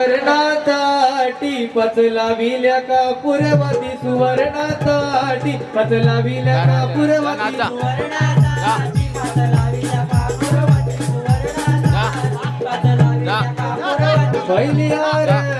सुवर्णासाठी पचला विल्या का पुरवती सुवर्णासाठी पचला विल्या का पुरवती सुवर्णासाठी पहिली हार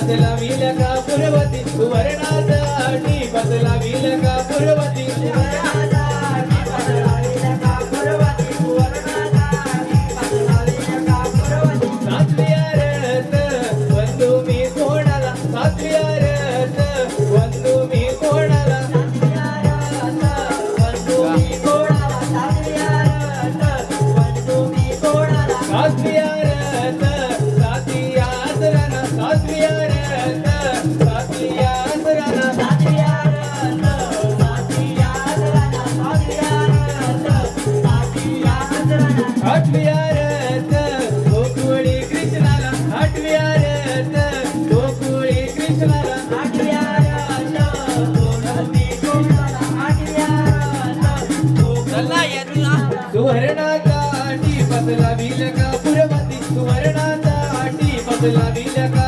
बदलावील का पुरवती सुवर्णासाठी बदलावील का पुरवती सुवर्णाचा सुवर्णाचा अटी बदला बिल का पुरवती सुवर्णाचा अटी बदला बिल का?